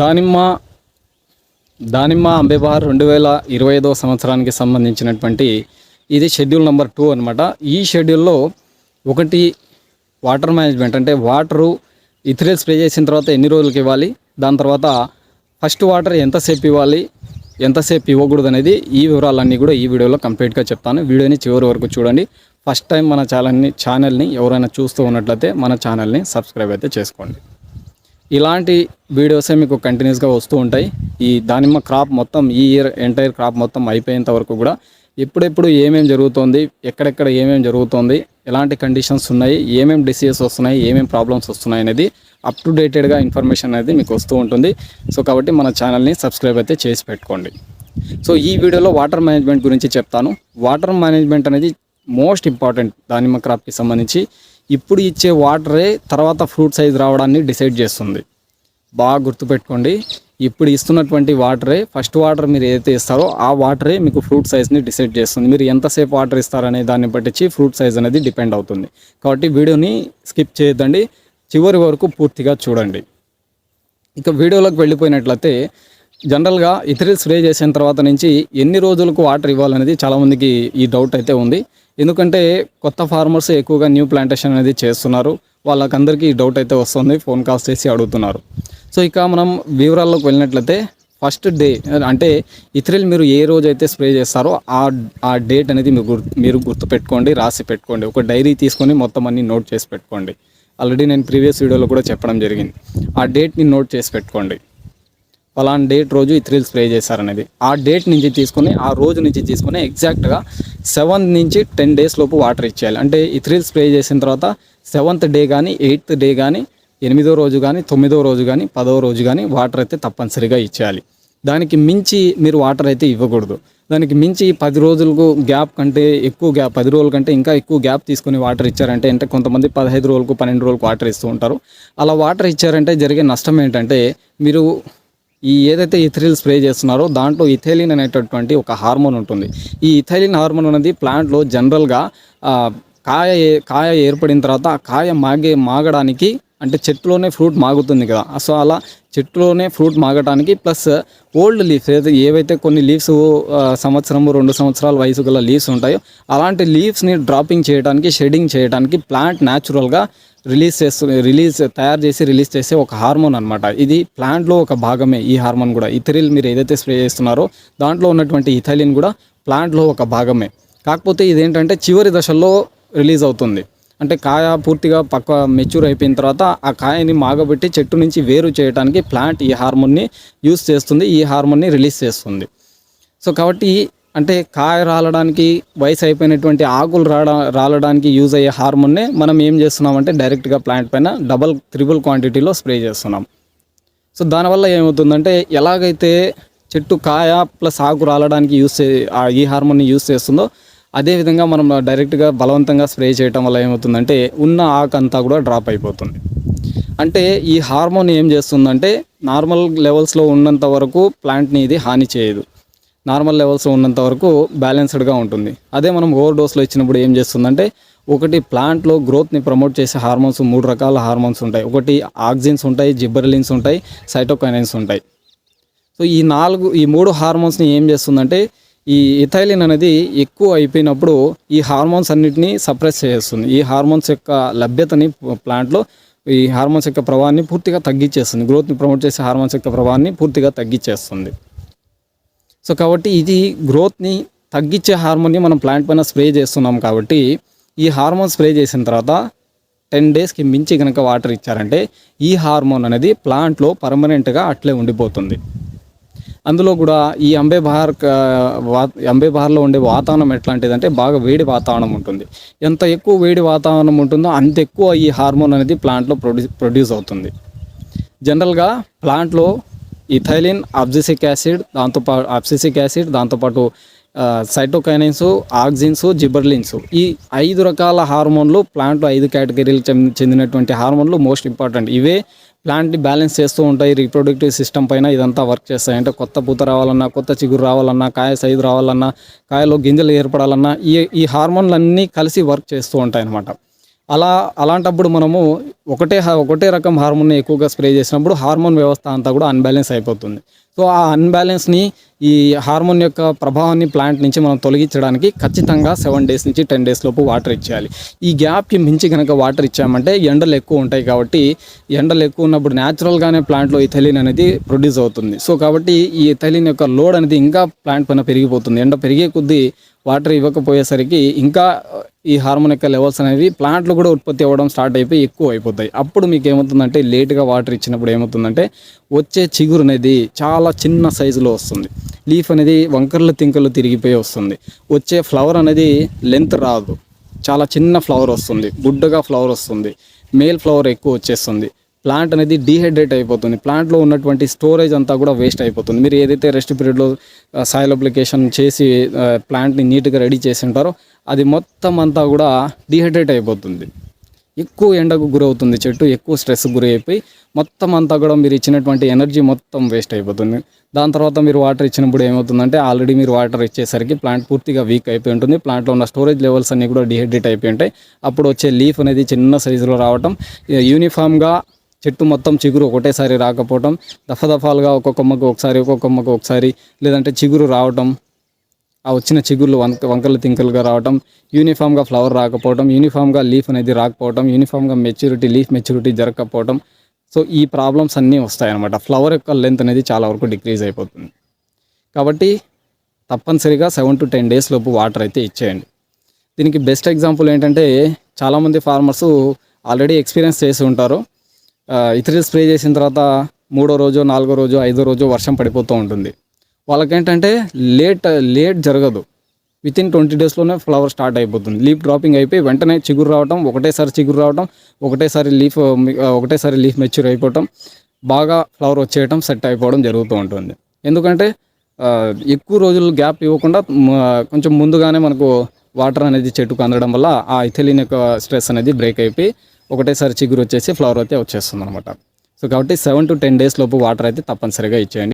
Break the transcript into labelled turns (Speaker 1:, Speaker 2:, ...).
Speaker 1: దానిమ్మ దానిమ్మ అంబేబార్ రెండు వేల ఇరవై ఐదో సంవత్సరానికి సంబంధించినటువంటి ఇది షెడ్యూల్ నెంబర్ టూ అనమాట ఈ షెడ్యూల్లో ఒకటి వాటర్ మేనేజ్మెంట్ అంటే వాటరు ఇథిరియల్ స్ప్రే చేసిన తర్వాత ఎన్ని రోజులకి ఇవ్వాలి? దాని తర్వాత ఫస్ట్ వాటర్ ఎంతసేపు ఇవ్వాలి? ఎంతసేపు ఇవ్వకూడదు అనేది ఈ వివరాలన్నీ కూడా ఈ వీడియోలో కంప్లీట్గా చెప్తాను. వీడియోని చివరి వరకు చూడండి. ఫస్ట్ టైం మన ఛానల్ని ఛానల్ని ఎవరైనా చూస్తూ ఉన్నట్లయితే మన ఛానల్ని సబ్స్క్రైబ్ అయితే చేసుకోండి. ఇలాంటి వీడియోసే మీకు కంటిన్యూస్గా వస్తూ ఉంటాయి. ఈ దానిమ్మ క్రాప్ మొత్తం ఈ ఇయర్ ఎంటైర్ క్రాప్ మొత్తం అయిపోయేంత వరకు కూడా ఎప్పుడెప్పుడు ఏమేమి జరుగుతుంది ఎక్కడెక్కడ ఏమేమి జరుగుతుంది ఎలాంటి కండిషన్స్ ఉన్నాయి ఏమేమి డిసీజెస్ వస్తున్నాయి ఏమేమి ప్రాబ్లమ్స్ వస్తున్నాయి అనేది అప్ టు డేటెడ్గా ఇన్ఫర్మేషన్ అనేది మీకు వస్తూ ఉంటుంది. సో కాబట్టి మన ఛానల్ని సబ్స్క్రైబ్ అయితే చేసి పెట్టుకోండి. సో ఈ వీడియోలో వాటర్ మేనేజ్మెంట్ గురించి చెప్తాను. వాటర్ మేనేజ్మెంట్ అనేది మోస్ట్ ఇంపార్టెంట్ దానిమ్మ క్రాప్కి సంబంధించి. ఇప్పుడు ఇచ్చే వాటరే తర్వాత ఫ్రూట్ సైజ్ రావడాన్ని డిసైడ్ చేస్తుంది. బాగా గుర్తుపెట్టుకోండి. ఇప్పుడు ఇస్తున్నటువంటి వాటరే ఫస్ట్ వాటర్ మీరు ఏదైతే ఇస్తారో ఆ వాటరే మీకు ఫ్రూట్ సైజ్ని డిసైడ్ చేస్తుంది. మీరు ఎంతసేపు వాటర్ ఇస్తారనే దాన్ని బట్టించి ఫ్రూట్ సైజ్ అనేది డిపెండ్ అవుతుంది. కాబట్టి వీడియోని స్కిప్ చేయొద్దండి. చివరి వరకు పూర్తిగా చూడండి. ఇక వీడియోలోకి వెళ్ళిపోయినట్లయితే జనరల్గా ఇతరులు స్ప్రే చేసిన తర్వాత నుంచి ఎన్ని రోజులకు వాటర్ ఇవ్వాలనేది చాలామందికి ఈ డౌట్ అయితే ఉంది. ఎందుకంటే కొత్త ఫార్మర్స్ ఎక్కువగా న్యూ ప్లాంటేషన్ అనేది చేస్తున్నారు. వాళ్ళకందరికీ ఈ డౌట్ అయితే వస్తుంది. ఫోన్ కాల్స్ చేసి అడుగుతున్నారు. సో ఇక మనం వివరాల్లోకి వెళ్ళినట్లయితే ఫస్ట్ డే అంటే ఇథ్రిల్ మీరు ఏ రోజు అయితే స్ప్రే చేస్తారో ఆ ఆ డేట్ అనేది మీరు గుర్తు మీరు గుర్తుపెట్టుకోండి రాసి పెట్టుకోండి. ఒక డైరీ తీసుకొని మొత్తం అన్ని నోట్ చేసి పెట్టుకోండి. ఆల్రెడీ నేను ప్రీవియస్ వీడియోలో కూడా చెప్పడం జరిగింది. ఆ డేట్ని నోట్ చేసి పెట్టుకోండి. ఫలానా డేట్ రోజు ఇథ్రిల్ స్ప్రే చేశారనేది. ఆ డేట్ నుంచి తీసుకొని ఆ రోజు నుంచి తీసుకొని ఎగ్జాక్ట్గా సెవెన్ నుంచి టెన్ డేస్ లోపు వాటర్ ఇచ్చేయాలి. అంటే ఇథ్రిల్ స్ప్రే చేసిన తర్వాత సెవెంత్ డే కానీ ఎయిత్ డే కానీ ఎనిమిదో రోజు కానీ తొమ్మిదో రోజు కానీ పదో రోజు కానీ వాటర్ అయితే తప్పనిసరిగా ఇచ్చేయాలి. దానికి మించి మీరు వాటర్ అయితే ఇవ్వకూడదు. దానికి మించి పది రోజులకు గ్యాప్ కంటే ఎక్కువ గ్యాప్ పది రోజుల కంటే ఇంకా ఎక్కువ గ్యాప్ తీసుకొని వాటర్ ఇచ్చారంటే అంటే కొంతమంది పదహైదు రోజులకు పన్నెండు రోజులకు వాటర్ ఇస్తూ ఉంటారు. అలా వాటర్ ఇచ్చారంటే జరిగే నష్టం ఏంటంటే మీరు ఈ ఏదైతే ఇథైలిన్ స్ప్రే చేస్తున్నారో దాంట్లో ఇథైలిన్ అనేటటువంటి ఒక హార్మోన్ ఉంటుంది. ఈ ఇథైలిన్ హార్మోన్ అనేది ప్లాంట్లో జనరల్గా కాయ ఏ- కాయ ఏర్పడిన తర్వాత ఆ కాయ మాగే మాగడానికి అంటే చెట్టులోనే ఫ్రూట్ మాగుతుంది కదా. సో అలా చెట్టులోనే ఫ్రూట్ మాగడానికి ప్లస్ ఓల్డ్ లీఫ్స్ ఏదైతే ఏవైతే కొన్ని లీవ్స్ సంవత్సరము రెండు సంవత్సరాల వయసు గల లీవ్స్ ఉంటాయో అలాంటి లీవ్స్ని డ్రాపింగ్ చేయడానికి షెడింగ్ చేయడానికి ప్లాంట్ న్యాచురల్గా రిలీజ్ చేస్తు రిలీజ్ తయారు చేసి రిలీజ్ చేసే ఒక హార్మోన్ అనమాట ఇది ప్లాంట్లో ఒక భాగమే ఈ హార్మోన్ కూడా. ఇథరిల్ మీరు ఏదైతే స్ప్రే చేస్తున్నారో దాంట్లో ఉన్నటువంటి ఇథైలిన్ కూడా ప్లాంట్లో ఒక భాగమే. కాకపోతే ఇదేంటంటే చివరి దశల్లో రిలీజ్ అవుతుంది. అంటే కాయ పూర్తిగా పక్క మెచ్యూర్ అయిపోయిన తర్వాత ఆ కాయని మాగబెట్టి చెట్టు నుంచి వేరు చేయడానికి ప్లాంట్ ఈ హార్మోన్ని యూస్ చేస్తుంది ఈ హార్మోన్ని రిలీజ్ చేస్తుంది. సో కాబట్టి అంటే కాయ రాలడానికి వయసు అయిపోయినటువంటి ఆకులు రాడా రాలడానికి యూజ్ అయ్యే హార్మోన్నే మనం ఏం చేస్తున్నామంటే డైరెక్ట్గా ప్లాంట్ పైన డబల్ త్రిబుల్ క్వాంటిటీలో స్ప్రే చేస్తున్నాం. సో దానివల్ల ఏమవుతుందంటే ఎలాగైతే చెట్టు కాయ ప్లస్ ఆకు రాలడానికి యూస్ చే ఈ హార్మోన్ని యూస్ చేస్తుందో అదేవిధంగా మనం డైరెక్ట్గా బలవంతంగా స్ప్రే చేయటం వల్ల ఏమవుతుందంటే ఉన్న ఆకు అంతా కూడా డ్రాప్ అయిపోతుంది. అంటే ఈ హార్మోన్ ఏం చేస్తుందంటే నార్మల్ లెవెల్స్లో ఉన్నంత వరకు ప్లాంట్ని ఇది హాని చేయదు. నార్మల్ లెవెల్స్లో ఉన్నంత వరకు బ్యాలెన్స్డ్గా ఉంటుంది. అదే మనం ఓవర్ డోస్లో ఇచ్చినప్పుడు ఏం చేస్తుందంటే ఒకటి ప్లాంట్లో గ్రోత్ని ప్రమోట్ చేసే హార్మోన్స్ మూడు రకాల హార్మోన్స్ ఉంటాయి. ఒకటి ఆక్సిన్స్ ఉంటాయి జిబ్బర్లిన్స్ ఉంటాయి సైటోకైనైన్స్ ఉంటాయి. సో ఈ నాలుగు ఈ మూడు హార్మోన్స్ని ఏం చేస్తుందంటే ఈ ఇథైలిన్ అనేది ఎక్కువ అయిపోయినప్పుడు ఈ హార్మోన్స్ అన్నిటినీ సప్రెస్ చేస్తుంది. ఈ హార్మోన్స్ యొక్క లభ్యతని ప్లాంట్లో ఈ హార్మోన్స్ యొక్క ప్రభావాన్ని పూర్తిగా తగ్గించేస్తుంది. గ్రోత్ని ప్రమోట్ చేసే హార్మోన్స్ యొక్క ప్రభావాన్ని పూర్తిగా తగ్గించేస్తుంది. సో కాబట్టి ఇది గ్రోత్ని తగ్గించే హార్మోన్ని మనం ప్లాంట్ పైన స్ప్రే చేస్తున్నాం కాబట్టి ఈ హార్మోన్ స్ప్రే చేసిన తర్వాత టెన్ డేస్కి మించి కనుక వాటర్ ఇచ్చారంటే ఈ హార్మోన్ అనేది ప్లాంట్లో పర్మనెంట్గా అట్లే ఉండిపోతుంది. అందులో కూడా ఈ అంబే బహార్ వా అంబే బహార్లో ఉండే వాతావరణం ఎట్లాంటిది అంటే బాగా వేడి వాతావరణం ఉంటుంది. ఎంత ఎక్కువ వేడి వాతావరణం ఉంటుందో అంత ఎక్కువ ఈ హార్మోన్ అనేది ప్లాంట్లో ప్రొడ్యూస్ ప్రొడ్యూస్ అవుతుంది. జనరల్గా ప్లాంట్లో ఇథైలిన్ అబ్జిసిక్ యాసిడ్ దాంతోపాటు అబ్సిసిక్ యాసిడ్ దాంతోపాటు సైటోకైనైన్స్ ఆక్సిన్స్ జిబర్లిన్స్. ఈ ఐదు రకాల హార్మోన్లు ప్లాంట్ ఐదు కేటగిరీలు చెంది- చెందినటువంటి హార్మోన్లు మోస్ట్ ఇంపార్టెంట్. ఇవే ప్లాంట్ని బ్యాలెన్స్ చేస్తూ ఉంటాయి రీప్రొడక్టివ్ సిస్టమ్ పైన ఇదంతా వర్క్ చేస్తాయి. అంటే కొత్త పూత రావాలన్నా కొత్త చిగురు రావాలన్నా కాయ సైజు రావాలన్నా కాయలో గింజలు ఏర్పడాలన్నా ఈ ఈ హార్మోన్లన్నీ కలిసి వర్క్ చేస్తూ ఉంటాయి అన్నమాట అలా అలాంటప్పుడు మనము ఒకటే ఒకటే రకం హార్మోన్ ఎక్కువగా స్ప్రే చేసినప్పుడు హార్మోన్ వ్యవస్థ అంతా కూడా అన్బ్యాలెన్స్ అయిపోతుంది. సో ఆ అన్బ్యాలెన్స్ని ఈ హార్మోన్ యొక్క ప్రభావాన్ని ప్లాంట్ నుంచి మనం తొలగించడానికి ఖచ్చితంగా సెవెన్ డేస్ నుంచి టెన్ డేస్ లోపు వాటర్ ఇచ్చేయాలి. ఈ గ్యాప్కి మించి కనుక వాటర్ ఇచ్చామంటే ఎండలు ఎక్కువ ఉంటాయి కాబట్టి ఎండలు ఎక్కువ ఉన్నప్పుడు న్యాచురల్గానే ప్లాంట్లో ఇథైలిన్ అనేది ప్రొడ్యూస్ అవుతుంది. సో కాబట్టి ఈ ఇథైలిన్ యొక్క లోడ్ అనేది ఇంకా ప్లాంట్ పైన పెరిగిపోతుంది. ఎండ పెరిగే కొద్దీ వాటర్ ఇవ్వకపోయేసరికి ఇంకా ఈ హార్మోన్ యొక్క లెవెల్స్ అనేవి ప్లాంట్లు కూడా ఉత్పత్తి అవ్వడం స్టార్ట్ అయిపోయి ఎక్కువ అయిపోతాయి. అప్పుడు మీకు ఏమవుతుందంటే లేట్గా వాటర్ ఇచ్చినప్పుడు ఏమవుతుందంటే వచ్చే చిగురు అనేది చాలా చిన్న సైజులో వస్తుంది. లీఫ్ అనేది వంకర్లు తింకర్లు తిరిగిపోయి వస్తుంది. వచ్చే ఫ్లవర్ అనేది లెంత్ రాదు. చాలా చిన్న ఫ్లవర్ వస్తుంది. గుడ్డగా ఫ్లవర్ వస్తుంది. మేల్ ఫ్లవర్ ఎక్కువ వచ్చేస్తుంది. ప్లాంట్ అనేది డీహైడ్రేట్ అయిపోతుంది. ప్లాంట్లో ఉన్నటువంటి స్టోరేజ్ అంతా కూడా వేస్ట్ అయిపోతుంది. మీరు ఏదైతే రెస్ట్ పీరియడ్లో సాయిల్ అప్లికేషన్ చేసి ప్లాంట్ని నీట్గా రెడీ చేసి ఉంటారో అది మొత్తం అంతా కూడా డీహైడ్రేట్ అయిపోతుంది. ఎక్కువ ఎండకు గురవుతుంది చెట్టు ఎక్కువ స్ట్రెస్ గురి అయిపోయి మొత్తం అంతా కూడా మీరు ఇచ్చినటువంటి ఎనర్జీ మొత్తం వేస్ట్ అయిపోతుంది. దాని తర్వాత మీరు వాటర్ ఇచ్చినప్పుడు ఏమవుతుందంటే ఆల్రెడీ మీరు వాటర్ ఇచ్చేసరికి ప్లాంట్ పూర్తిగా వీక్ అయిపోయి ఉంటుంది. ప్లాంట్లో ఉన్న స్టోరేజ్ లెవెల్స్ అన్నీ కూడా డిహైడ్రేట్ అయిపోయి ఉంటాయి. అప్పుడు వచ్చే లీఫ్ అనేది చిన్న సైజులో రావటం యూనిఫామ్గా చెట్టు మొత్తం చిగురు ఒకటేసారి రాకపోవటం దఫదఫాలుగా ఒక్కొక్క కొమ్మకు ఒకసారి ఒక్కొక్క కొమ్మకు ఒకసారి లేదంటే చిగురు రావటం ఆ వచ్చిన చిగుళ్ళు వంక వంకలు తింకలుగా రావటం యూనిఫామ్గా ఫ్లవర్ రాకపోవటం యూనిఫామ్గా లీఫ్ అనేది రాకపోవటం యూనిఫామ్గా మెచ్యూరిటీ లీఫ్ మెచ్యూరిటీ జరగకపోవటం. సో ఈ ప్రాబ్లమ్స్ అన్నీ వస్తాయన్నమాట. ఫ్లవర్ యొక్క లెంత్ అనేది చాలా వరకు డిక్రీజ్ అయిపోతుంది. కాబట్టి తప్పనిసరిగా సెవెన్ టు టెన్ డేస్ లోపు వాటర్ అయితే ఇచ్చేయండి. దీనికి బెస్ట్ ఎగ్జాంపుల్ ఏంటంటే చాలామంది ఫార్మర్స్ ఆల్రెడీ ఎక్స్పీరియన్స్ చేసి ఉంటారు. ఇతరులు స్ప్రే చేసిన తర్వాత మూడో రోజు నాలుగో రోజు ఐదో రోజు వర్షం పడిపోతూ ఉంటుంది. వాళ్ళకేంటంటే లేట్ లేట్ జరగదు. విత్ ఇన్ ట్వంటీ డేస్లోనే ఫ్లవర్ స్టార్ట్ అయిపోతుంది. లీఫ్ డ్రాపింగ్ అయిపోయి వెంటనే చిగురు రావటం ఒకటేసారి చిగురు రావటం ఒకటేసారి లీఫ్ ఒకటేసారి లీఫ్ మెచ్యూర్ అయిపోవటం బాగా ఫ్లవర్ వచ్చేయటం సెట్ అయిపోవడం జరుగుతూ ఉంటుంది. ఎందుకంటే ఎక్కువ రోజులు గ్యాప్ ఇవ్వకుండా కొంచెం ముందుగానే మనకు వాటర్ అనేది చెట్టుకు అందడం వల్ల ఆ ఇథిలిన్ యొక్క స్ట్రెస్ అనేది బ్రేక్ అయిపోయి ఒకటేసారి చిగురు వచ్చేసి ఫ్లవర్ అయితే వచ్చేస్తుంది అనమాట సో కాబట్టి సెవెన్ టు టెన్ డేస్ లోపు వాటర్ అయితే తప్పనిసరిగా ఇచ్చేయండి.